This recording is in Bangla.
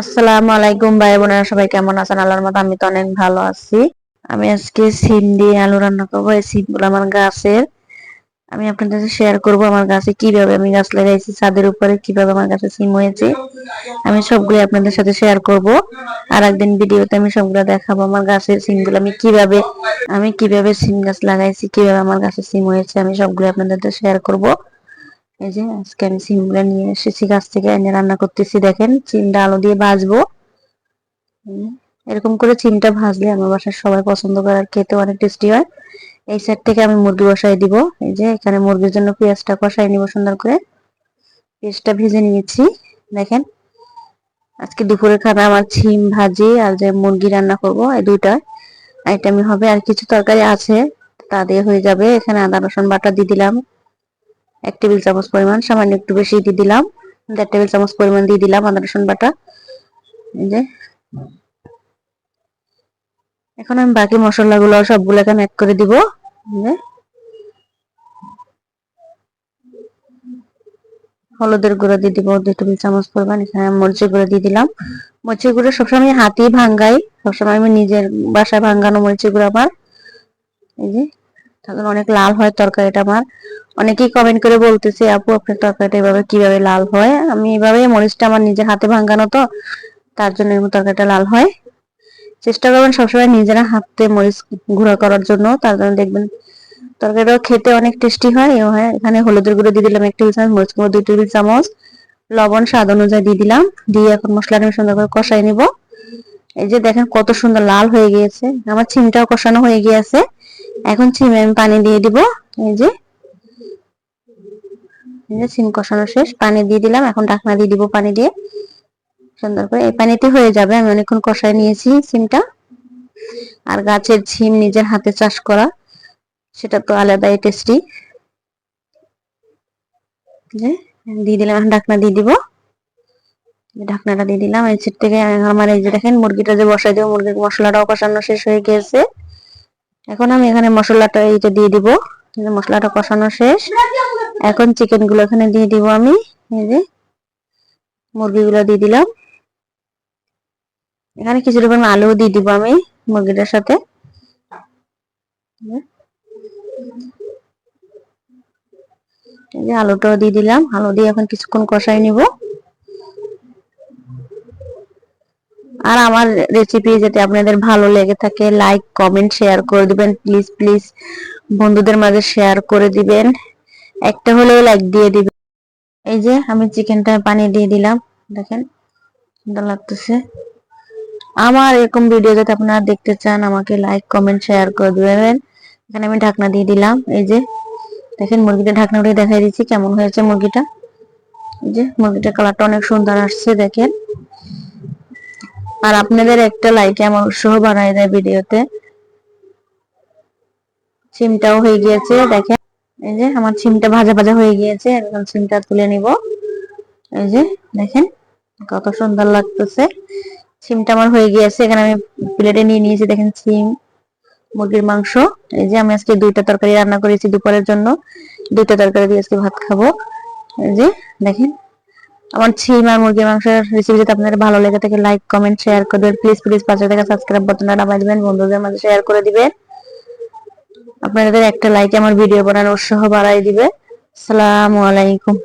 আসসালামু আলাইকুম, ভাই বোনেরা, সবাই কেমন আছেন? আল্লাহর মতো আমি তো অনেক ভালো আছি। আমি আজকে সিম দিয়ে আলু রান্না করব, এই সিমগুলো আমার গাছের। আমি আপনাদের শেয়ার করব আমার গাছে কীভাবে আমি গাছ লাগাইছি, ছাদের উপরে কীভাবে আমার গাছে সিম হয়েছে। আমি সবগুলো আপনাদের সাথে শেয়ার করব। আর একদিন ভিডিওতে আমি সবগুলো দেখাবো আমার গাছের সিমগুলো আমি কীভাবে আমি কীভাবে সিম গাছ লাগাইছি, কীভাবে আমার গাছে সিম হয়েছে, আমি সবগুলো আপনাদের শেয়ার করব। এই যে আজকে আমি সিমগুলো নিয়ে এসেছি, গাছ থেকে এনে রান্না করতেছি, দেখেন, চিমটা আলু দিয়ে ভাজবো। এরকম করে চিমটা ভাজলে আমার বাসার সবাই পছন্দ করে আর খেতে অনেক টেস্টি হয়। এই সাইড থেকে আমি মুরগি বসাই দিব। এই যে এখানে মুরগির জন্য পেঁয়াজটা কষাই নিব সুন্দর করে। পেঁয়াজটা ভেজে নিয়েছি, দেখেন। আজকে দুপুরে খানা আমার ছিম ভাজি আর যে মুরগি রান্না করব, এই দুইটা আইটেমই হবে। আর কিছু তরকারি আছে, তা দিয়ে হয়ে যাবে। এখানে আদা, রসুন বাটা দিয়ে দিলাম। এক টেবিল চামচ পরিমাণ, সামান্য একটু বেশি দিয়ে দিলাম। দেড় টেবিল চামচ পরিমাণ দিয়ে দিলাম আদা, রসুন বাটা। এই যে। এখন আমি বাকি মশলাগুলো সবগুলো এখানে অ্যাড করে দিব। হলুদের গুঁড়ো দিয়ে দিব দুই টেবিল চামচ পরিমাণ, এখানে মরিচের গুঁড়ো দিয়ে দিলাম। মরিচের গুঁড়ো সবসময় হাতেই ভাঙ্গাই সবসময় আমি নিজের বাসায় ভাঙ্গানো মরিচের গুঁড়ো আমার। এই যে। তাহলে অনেক লাল হয় তরকারিটা আমার। অনেকেই কমেন্ট করে বলতেছে, আপু, আপনার তরকারিটা এভাবে কীভাবে লাল হয়? আমি এভাবে মরিচটা আমার নিজের হাতে ভাঙ্গানো তো, তার জন্য এরকম তরকারিটা লাল হয়। চেষ্টা করবেন সবসময় নিজেরা হাতে মরিচ গুঁড়া করার জন্য, তার জন্য দেখবেন তরকারিটাও খেতে অনেক টেস্টি হয়। এখানে হলুদের গুঁড়ো দিয়ে দিলাম এক টেবিল চামচ, মরিচ গুঁড়ো দুই টেবিল চামচ, লবণ স্বাদ অনুযায়ী দিয়ে দিলাম। দিয়ে এখন মশলাটা আমি সুন্দর করে কষাই নিব। এই যে দেখেন কত সুন্দর লাল হয়ে গিয়েছে, আমার ছিমটাও কষানো হয়ে গিয়েছে। এখন ছিমে আমি পানি দিয়ে দিব। এই যে। সিম কষানো শেষ। পানি দিয়ে দিলাম, এখন ঢাকনা দিয়ে দিব পানি দিয়ে। সুন্দর করে এই পানিতে হয়ে যাবে। আমি অনেকক্ষণ কষায় নিয়েছি সিমটা। আর গাছের ছিম নিজের হাতে চাষ করা, সেটা তো আলাদাই টেস্টি দিয়ে দিলাম, এখন ঢাকনা দিয়ে দিব। ঢাকনাটা দিয়ে দিলাম। এই থেকে আমার এই যে দেখেন, মুরগিটা যে বসাই দেবো, মুরগির মশলাটাও কষানো শেষ হয়ে গিয়েছে। এখন আমি এখানে মশলাটা এইটা দিয়ে দিব। মশলাটা কষানো শেষ। এখন চিকেনগুলো এখানে দিয়ে দিব আমি। এই যে মুরগিগুলো দিয়ে দিলাম। এখানে কিছুটা পরিমাণ আলুও দিয়ে দিব আমি মুরগিটার সাথে। আলুটাও দিয়ে দিলাম। আলু দিয়ে এখন কিছুক্ষণ কষাই নিব। আর আমার রেসিপি যদি আপনাদের ভালো লেগে থাকে লাইক কমেন্ট শেয়ার করে দিবেন। প্লিজ প্লিজ বন্ধুদের মাঝে শেয়ার করে দিবেন। একটা হলেও লাইক দিয়ে দিবেন। এই যে আমি চিকেনটা পানি দিয়ে দিলাম। দেখেন, সুন্দর লাগতেছে। আমার এরকম ভিডিও যদি আপনারা দেখতে চান, আমাকে লাইক কমেন্ট শেয়ার করে দিবেন। এখানে আমি ঢাকনা দিয়ে দিলাম। এই যে, দেখেন মুরগিটা ঢাকনা উঠে দেখাই দিচ্ছি, কেমন হয়েছে মুরগিটা। এই যে, মুরগিটার কালারটা অনেক সুন্দর আসছে, দেখেন। আর আপনাদের একটা লাইকে আমার উৎসাহ বানাই দেয় ভিডিওতে। সিমটাও হয়ে গিয়েছে, দেখেন। এই যে আমার সিমটা ভাজা ভাজা হয়ে গিয়েছে এখন সিমটা তুলে নিব। এই যে দেখেন, কত সুন্দর লাগতেছে। সিমটা আমার হয়ে গিয়েছে, এখানে আমি প্লেটে নিয়ে নিয়েছি, দেখেন সিম, মুরগির মাংস। এই যে আমি আজকে দুইটা তরকারি রান্না করেছি দুপুরের জন্য। দুইটা তরকারি দিয়ে আজকে ভাত খাব। এই যে দেখেন আমার ছিম আর মুরগির মাংসের রেসিপি যদি আপনাদের ভালো লেগে থাকে লাইক কমেন্ট শেয়ার করে করবেন। প্লিজ প্লিজ পাশে থেকে সাবস্ক্রাইব বাটনটা দাবাই দিবেন। বন্ধুদের মাঝে শেয়ার করে দিবেন। আপনাদের একটা লাইক আমার ভিডিও বানানোর উৎসাহ বাড়াই দিবে। আসসালামু আলাইকুম।